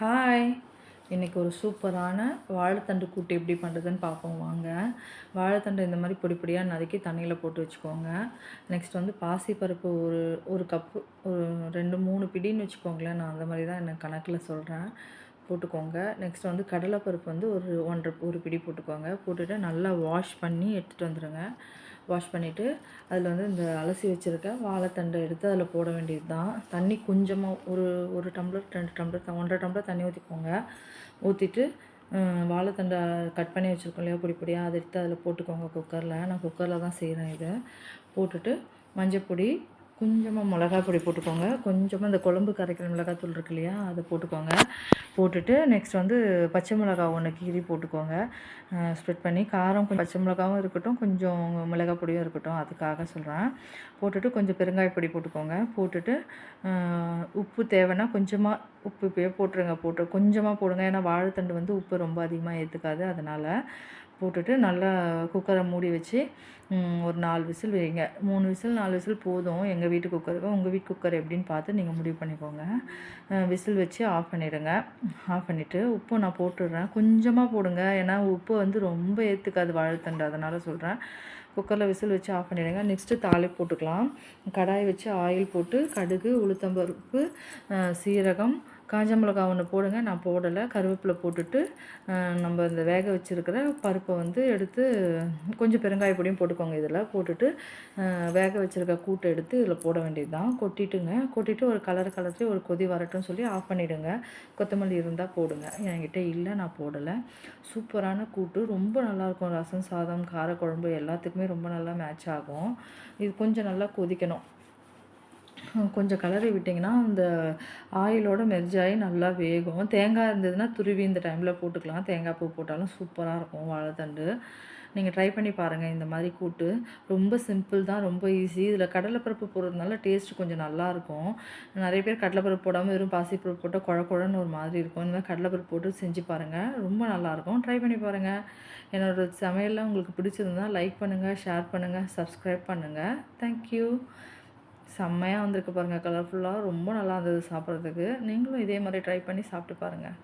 Hi இன்றைக்கி ஒரு சூப்பரான வாழைத்தண்டு கூட்டு எப்படி பண்ணுறதுன்னு பார்ப்போம். வாங்க. வாழைத்தண்டு இந்த மாதிரி பொடி பொடியாக நறுக்கி தண்ணியில் போட்டு வச்சுக்கோங்க. நெக்ஸ்ட் வந்து பாசிப்பருப்பு ஒரு ஒரு கப்பு ஒரு ரெண்டு மூணு பிடின்னு வச்சுக்கோங்களேன். நான் அந்த மாதிரி தான் எனக்கு கணக்கில் சொல்கிறேன் போட்டுக்கோங்க. நெக்ஸ்ட் வந்து கடலைப்பருப்பு வந்து ஒரு ஒன்றரை ஒரு பிடி போட்டுக்கோங்க. போட்டுட்டு நல்லா வாஷ் பண்ணி எடுத்துகிட்டு வந்துடுங்க வாஷ் பண்ணிவிட்டு அதில் வந்து இந்த அலசி வச்சுருக்க வாழைத்தண்டை எடுத்து அதில் போட வேண்டியது தான் தண்ணி கொஞ்சமாக ஒரு ஒரு டம்ளர் ரெண்டு டம்ளர் ஒன்றரை டம்ளர் தண்ணி ஊற்றிக்கோங்க ஊற்றிட்டு வாழைத்தண்டை கட் பண்ணி வச்சுருக்கோம் இல்லையா பொடி பொடியாக அதை எடுத்து அதில் போட்டுக்கோங்க குக்கரில் நான் குக்கரில் தான் செய்கிறேன் இதை. போட்டுட்டு மஞ்சள் பொடி கொஞ்சமாக மிளகாய் பொடி போட்டுக்கோங்க. கொஞ்சமாக இந்த குழம்பு கரைக்கிற மிளகாத்தூள் இருக்கு இல்லையா அதை போட்டுக்கோங்க. போட்டுட்டு நெக்ஸ்ட் வந்து பச்சை மிளகா ஒன்று கீறி போட்டுக்கோங்க. ஸ்ப்ரெட் பண்ணி காரம் கொஞ்சம் பச்சை மிளகாவும் இருக்கட்டும் கொஞ்சம் மிளகா பொடியும் இருக்கட்டும் அதுக்காக சொல்கிறேன் போட்டுட்டு கொஞ்சம் பெருங்காய பொடி போட்டுக்கோங்க. போட்டுட்டு உப்பு தேவைன்னா கொஞ்சமாக உப்பு இப்போயே போட்டுருங்க போட்டு கொஞ்சமாக போடுங்க. ஏன்னா வாழைத்தண்டு வந்து உப்பு ரொம்ப அதிகமாக ஏற்றுக்காது அதனால் போட்டுட்டு நல்லா குக்கரை மூடி வச்சு ஒரு நாலு விசில் வைங்க. மூணு விசில் நாலு விசில் போதும். எங்கள் வீட்டு குக்கருக்கு உங்கள் வீட்டு குக்கர் எப்படின்னு பார்த்து நீங்கள் முடிவு பண்ணிக்கோங்க. விசில் வச்சு ஆஃப் பண்ணிவிடுங்க ஆஃப் பண்ணிவிட்டு உப்பு நான் போட்டுடுறேன். கொஞ்சமாக போடுங்க. ஏன்னா உப்பு வந்து ரொம்ப ஏற்றுக்காது வாழைத்தண்டு. அதனால் சொல்கிறேன் குக்கரில் விசில் வச்சு ஆஃப் பண்ணிவிடுங்க நெக்ஸ்ட்டு தாளி போட்டுக்கலாம். கடாய் வச்சு ஆயில் போட்டு கடுகு உளுத்தம்பருப்பு சீரகம் காஞ்ச மிளகா ஒன்று போடுங்க. நான் போடலை. கருவேப்பிலை போட்டுட்டு நம்ம இந்த வேக வச்சுருக்கிற பருப்பை வந்து எடுத்து கொஞ்சம் பெருங்காய பொடியும் போட்டுக்கோங்க இதில். போட்டுட்டு வேக வச்சுருக்க கூட்டை எடுத்து இதில் போட வேண்டியது தான் கொட்டிட்டுங்க. கொட்டிட்டு ஒரு கலர் கலர்லேயே ஒரு கொதி வரட்டும் சொல்லி ஆஃப் பண்ணிவிடுங்க கொத்தமல்லி இருந்தால் போடுங்க. என்கிட்ட இல்லை நான் போடலை. சூப்பரான கூட்டு. ரொம்ப நல்லாயிருக்கும் ரசம் சாதம் காரக்குழம்பு எல்லாத்துக்குமே ரொம்ப நல்லா மேட்ச் ஆகும். இது கொஞ்சம் நல்லா கொதிக்கணும். கொஞ்சம் கலரி விட்டிங்கன்னா அந்த ஆயிலோட மெர்ஜ் ஆகி நல்லா வேகும். தேங்காய் இருந்ததுன்னா துருவி இந்த டைமில் போட்டுக்கலாம். தேங்காய் பூ போட்டாலும் சூப்பராக இருக்கும் வாழைத்தண்டு. நீங்கள் ட்ரை பண்ணி பாருங்கள் இந்த மாதிரி கூட்டு. ரொம்ப சிம்பிள் தான் ரொம்ப ஈஸி இதில் கடலைப்பருப்பு போடுறதுனால டேஸ்ட் கொஞ்சம் நல்லாயிருக்கும் நிறைய பேர் கடலைப்பருப்பு போடாமல் வெறும் பாசிப்பருப்பு போட்டால் குழ குழன்னு ஒரு மாதிரி இருக்கும். இந்த மாதிரி கடலைப்பருப்பு போட்டு செஞ்சு பாருங்கள் ரொம்ப நல்லாயிருக்கும் ட்ரை பண்ணி பாருங்கள் என்னோடய சமையல்லாம் உங்களுக்கு பிடிச்சிருந்தால் லைக் பண்ணுங்கள் ஷேர் பண்ணுங்கள் சப்ஸ்கிரைப் பண்ணுங்கள் தேங்க்யூ செம்மையாக வந்திருக்கு பாருங்கள் கலர்ஃபுல்லாக ரொம்ப நல்லா இருந்தது சாப்பிட்றதுக்கு. நீங்களும் இதே மாதிரி ட்ரை பண்ணி சாப்பிட்டு பாருங்கள்